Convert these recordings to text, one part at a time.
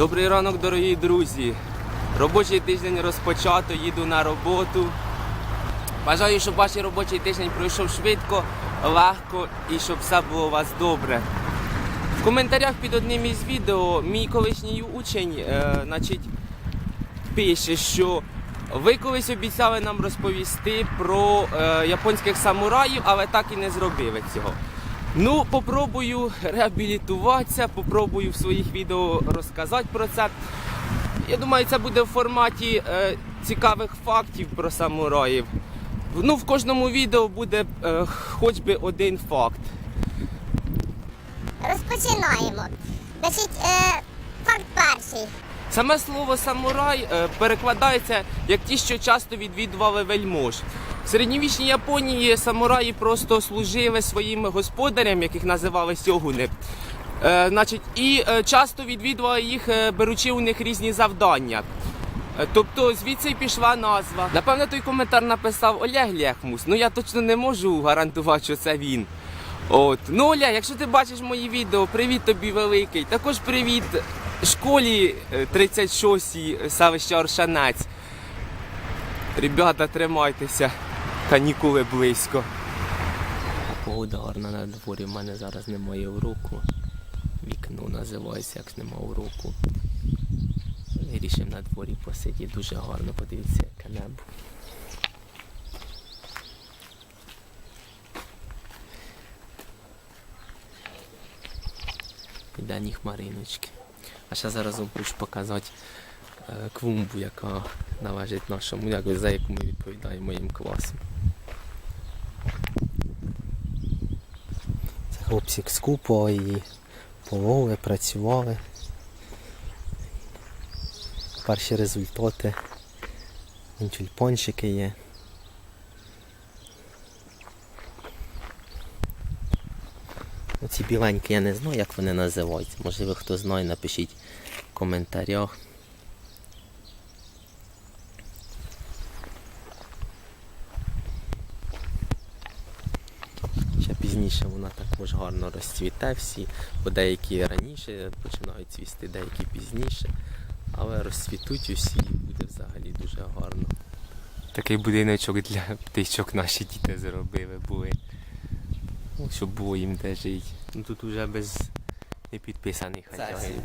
Добрий ранок, дорогі друзі. Робочий тиждень розпочато, їду на роботу. Бажаю, щоб ваш робочий тиждень пройшов швидко, легко і щоб все було у вас добре. В коментарях під одним із відео мій колишній учень е, значить, пише, що ви колись обіцяли нам розповісти про е, японських самураїв, але так і не зробили цього. Ну, попробую реабілітуватися, попробую в своїх відео розказати про це. Я думаю, це буде в форматі е, цікавих фактів про самураїв. Ну, в кожному відео буде е, хоч би один факт. Розпочинаємо. Значить, е, факт перший. Саме слово самурай е, перекладається як ті, що часто відвідували вельмож. Середньовічній Японії самураї просто служили своїм господарям, яких називали сьогуни. Е, значить, і е, часто відвідували їх, е, беручи у них різні завдання. Е, Тобто звідси й пішла назва. Напевно, той коментар написав Олег Лехмус. Ну я точно не можу гарантувати, що це він. От. Ну, Оля, якщо ти бачиш мої відео, привіт тобі великий. Також привіт школі е, 36-й селища Оршанець. Ребята, тримайтеся, канікули близько. Погода гарна на дворі, в мене зараз немає уроку. Вікно називається, як нема уроку. Вирішив на дворі посидіти, дуже гарно, подивіться, яке небо. Ідені хмариночки. А ще зараз вам хочу показати клумбу, яка належить нашому, як за яку ми відповідаємо моїм класом. Це хлопці скупо і пололи, працювали. Перші результати. Тюльпончики є. Оці біленькі я не знаю, як вони називаються. Можливо, хто знає, напишіть в коментарях. Ще пізніше вона також гарно розцвіте всі, бо деякі раніше починають цвісти, деякі пізніше. Але розцвітуть усі і буде взагалі дуже гарно. Такий будиночок для птичок наші діти зробили були. Ну, щоб було їм де жити. Ну тут уже без непідписаних хазяїв.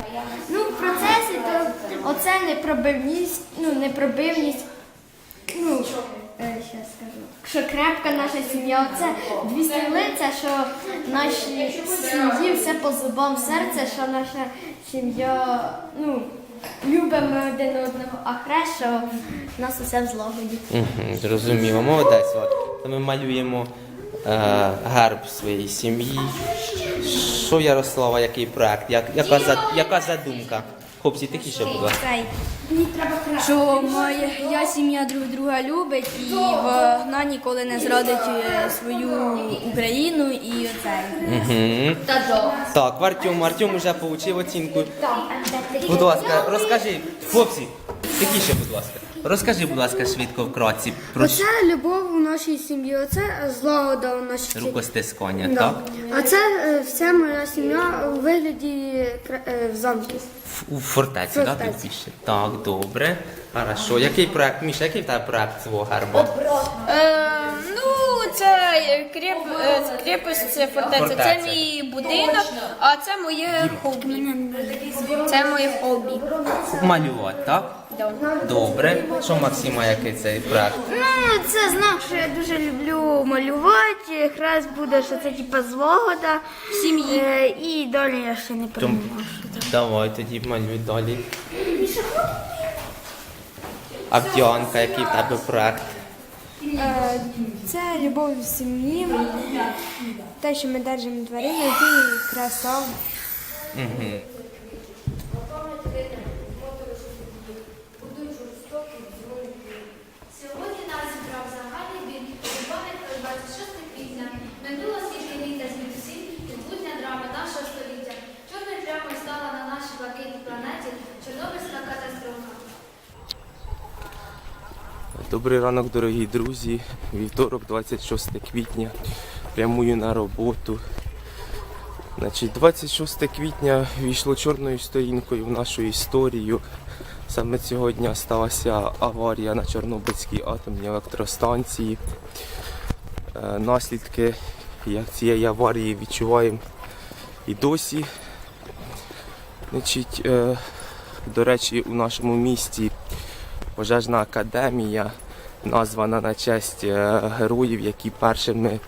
Ну, в процесі то оце непробивність, ну, непробивність. Ну, е, щас скажу. Що крепка наша сім'я. Оце дві стріли, це що наші сім'ї все по зубам серця, що наша сім'я, ну, любимо один одного, а хрест, що нас усе в злагоді. Угу, зрозуміло, молодець. От. Ми малюємо е, герб своєї сім'ї. Що Ярослава, який проект? Як, яка, за, яка задумка? Хлопці, тихіше, будь ласка. Що моя сім'я друг друга любить і вона ніколи не зрадить е, свою Україну і оце. Так, Артем, Артем вже отримав оцінку. Будь ласка, розкажи, хлопці, тихіше, будь ласка. Розкажи, будь ласка, швидко вкратці про Оце любов у нашій сім'ї, оце злагода у нашій сім'ї. рукостискання, Да. так? А це е, вся моя сім'я у вигляді кра- е, в замку. В- У фортеці, так? Фортеці. пишеш? Так, добре. Хорошо. Який проект, Міша, який в тебе проект свого герба? Е, ну, це креп, е, це крепость, це фортеця. Фортеця. Це мій будинок, а це моє хобі. Це моє хобі. Малювати, так? Добре. Що Максима, який цей проект? Ну, це знак, що я дуже люблю малювати. Хрест буде, що це типа злагода в сім'ї. і далі я ще не придумала. Давай тоді малюй далі. А в Діанка, який в тебе проект? Е, Це любов в сім'ї, те, що ми держимо тварину, і краса. Угу. Добрий ранок, дорогі друзі. Вівторок, 26 квітня. Прямую на роботу. Значить, 26 квітня війшло чорною сторінкою в нашу історію. Саме цього дня сталася аварія на Чорнобильській атомній електростанції. Е, Наслідки цієї аварії відчуваємо і досі. Значить, е, до речі, у нашому місті пожежна академія названа на честь е, героїв, які першими, е,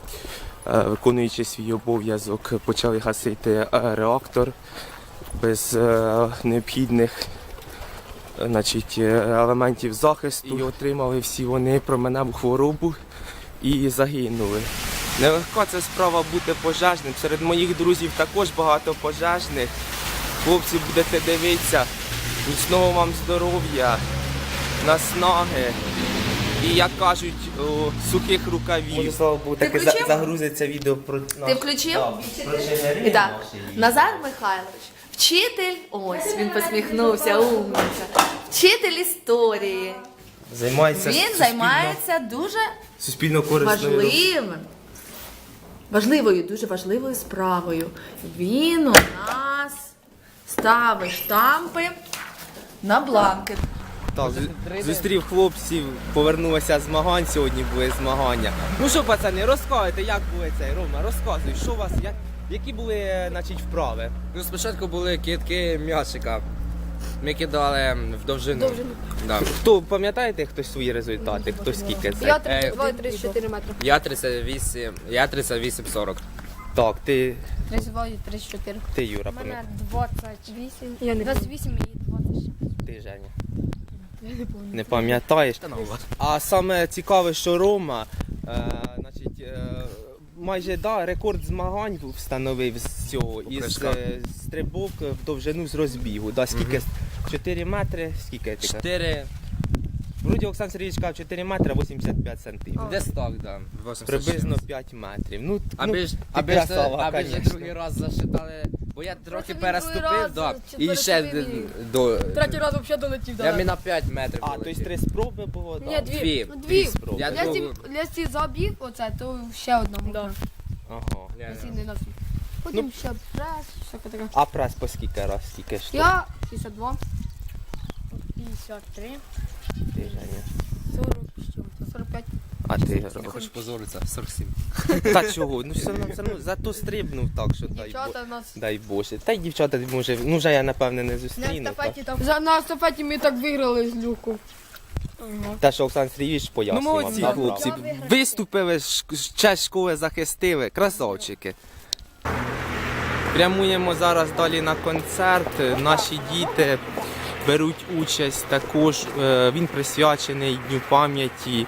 виконуючи свій обов'язок, почали гасити е, реактор без необхідних значить, елементів захисту. І отримали всі вони променеву хворобу і загинули. Нелегка це справа бути пожежним. Серед моїх друзів також багато пожежних. Хлопці, будете дивитися, міцного вам здоров'я, наснаги і, як кажуть, о, сухих рукавів. Слава Богу, таки за- включив? загрузиться відео про Ти включив? І так, Назар Михайлович, вчитель, ось він посміхнувся, умниця. Вчитель історії. Займається Він займається дуже суспільно корисною важливим, важливою, дуже важливою справою. Він у нас ставить штампи на бланки. Так, зустрів хлопців, повернулися з змагань, сьогодні були змагання. Ну що, пацани, розказуйте, як були цей Рома, розказуй, що у вас, як, які були е, значить, вправи? Ну, спочатку були кидки м'ячика. Ми кидали в довжину. Да. Хто пам'ятаєте хтось свої результати? Хто скільки це? Е, 34 метри. я 38, я 38 40. Так, ти, 32 і 34. ти Юра, пам'ятаєш. 28. Я не 28 і 26. Ти Женя. Не пам'ятаєш. А саме цікаве, що Рома, е, значить, е, майже да, рекорд змагань встановив з цього із прыжках. е, стрибок в довжину з розбігу. Да, скільки? 4 метри, скільки ти 4, Вроді Олександр Сергійович сказав 4 метри 85 сантиметрів. десь так, да. 80 Приблизно 5 метрів. Ну, Аби ну, ж, ти аби ж, красава, аби ж другий раз зашитали, бо я трохи він переступив, раз да, чи і ще д- до... Третій раз взагалі долетів. Я мені на 5 метрів А, тобто полетів. три спроби було? Ні, да. дві. Дві. Ну, Дві. спроби. Я Я другу- сі, я сі забіг оце, то ще одному. Да. Ага. Я сі не носив. Потім ще прес, всяке таке. А прес по скільки раз, скільки ж? Я 62. 53. Ти, Женя. 40, що, 45. А ти, Рома? хочу позоритися, 47. Та чого? Ну все одно, все одно зато стрибнув так, що дай, бо... Дівчата нас. дай Боже. Та й дівчата, може, ну вже я напевне не На зустріну. так. естафеті там. За, на естафеті ми так виграли з люку. Те, що Олександр Сергійович пояснював. Ну, молодці, так, хлопці. правда. Виступили, ш- честь школи захистили, красавчики. Прямуємо зараз далі на концерт. Наші діти беруть участь також. е, Він присвячений Дню пам'яті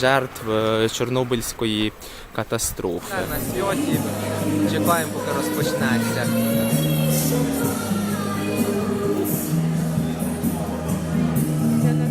жертв е, Чорнобильської катастрофи. На святі чекаємо, поки розпочнеться. Земля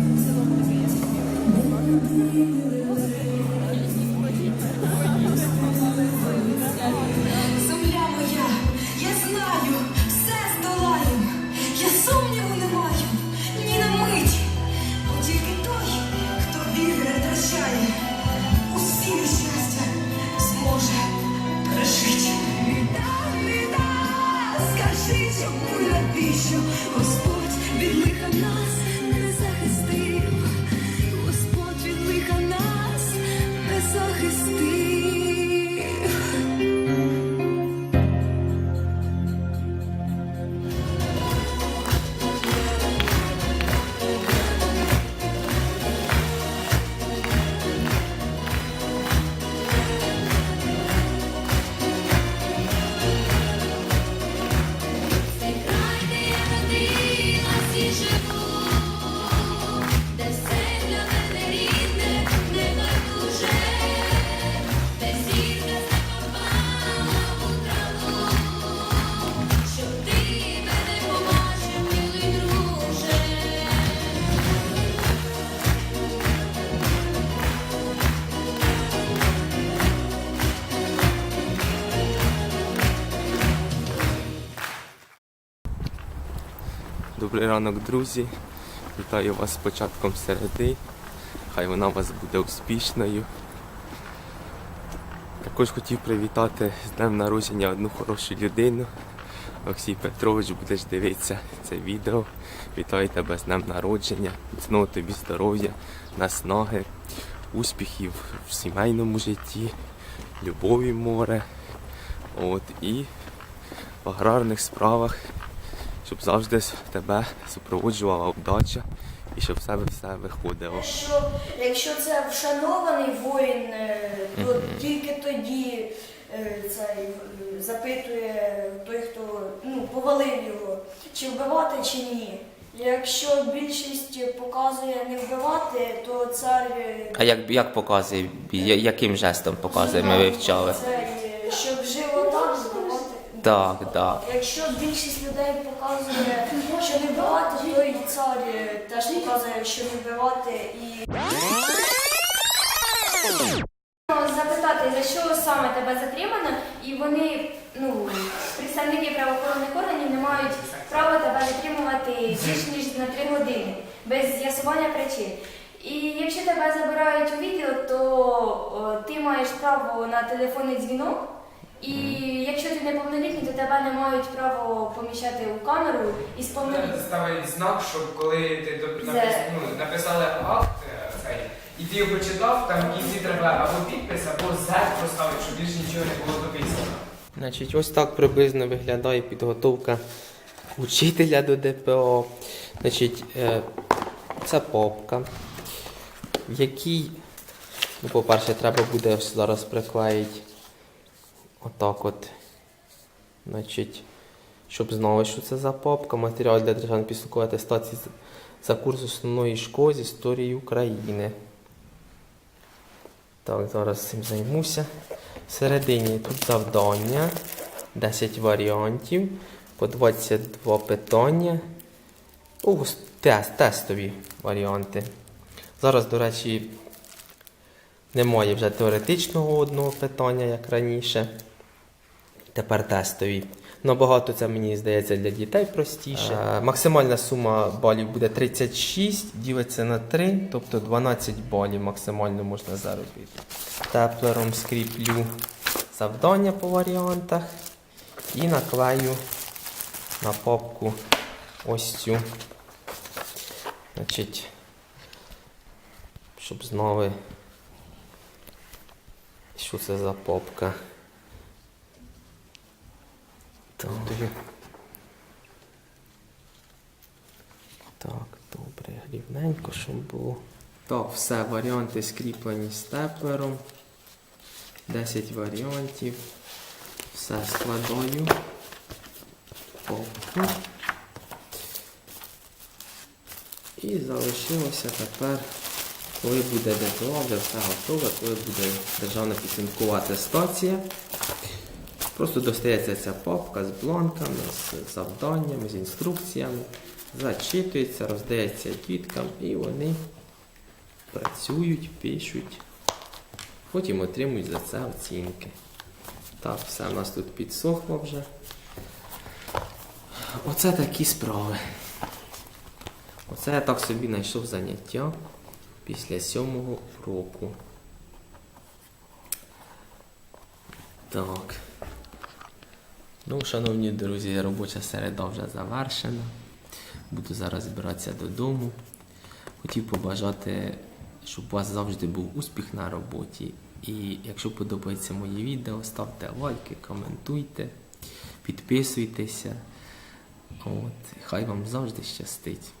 Добрий ранок, друзі. Вітаю вас з початком середи. Хай вона у вас буде успішною. Також хотів привітати з днем народження одну хорошу людину. Олексій Петрович, будеш дивитися це відео. Вітаю тебе з днем народження, міцного тобі здоров'я, наснаги, успіхів в сімейному житті, любові море. От, і в аграрних справах, щоб завжди тебе супроводжувала вдача і щоб в себе все виходило. Якщо, якщо це вшанований воїн, е, то тільки тоді е, цей е, запитує той, хто ну, повалив його, чи вбивати, чи ні. Якщо більшість показує не вбивати, то цар А як, як показує, яким жестом показує, ми вивчали? цей, е, щоб жив. Так, так. Якщо більшість людей показує, що не вбивати, то і цар е, теж показує, що не вбивати і. запитати, за що саме тебе затримано, і вони, ну, представники правоохоронних органів не мають права тебе затримувати більш ніж на три години без з'ясування причин. І якщо тебе забирають у відео, то о, ти маєш право на телефонний дзвінок. І якщо ти неповнолітній, то тебе не мають право поміщати у камеру і повнолітнім. ставить знак, щоб коли ти доп- Це- напис- ну, написали акт е, цей, і ти його почитав, там в кінці треба або підпис, або зет поставити, щоб більше нічого не було дописано. Значить, ось так приблизно виглядає підготовка учителя до ДПО. Значить, е, це попка, в якій, ну, по-перше, треба буде ось зараз приклеїти отак от. Значить, щоб знали, що це за попка. Матеріал для державної підсумкової атестації за курс основної школи з історії України. Так, зараз цим займуся. Всередині тут завдання, 10 варіантів, по 22 питання. О, тест, тестові варіанти. Зараз, до речі, немає вже теоретичного одного питання, як раніше. Тепер тестові. Набагато це мені здається для дітей простіше. Е, максимальна сума балів буде 36, ділиться на 3, тобто 12 балів максимально можна заробити. Теплером скріплю завдання по варіантах і наклею на папку ось цю. Значить, щоб знали, що це за попка. Так. Так, добре, рівненько, щоб було. Так, все, варіанти скріплені степлером. 10 варіантів. Все складаю. Попку. І залишилося тепер, коли буде ДТО, вже все готове, коли буде державна підсумкова атестація. Просто достається ця папка з бланками, з завданнями, з інструкціями, зачитується, роздається діткам і вони працюють, пишуть, потім отримують за це оцінки. Так, все у нас тут підсохло вже. Оце такі справи. Оце я так собі знайшов заняття після сьомого року. Так. Ну, шановні друзі, робоча середа вже завершена. Буду зараз збиратися додому. Хотів побажати, щоб у вас завжди був успіх на роботі. І якщо подобається моє відео, ставте лайки, коментуйте, підписуйтеся. От, хай вам завжди щастить.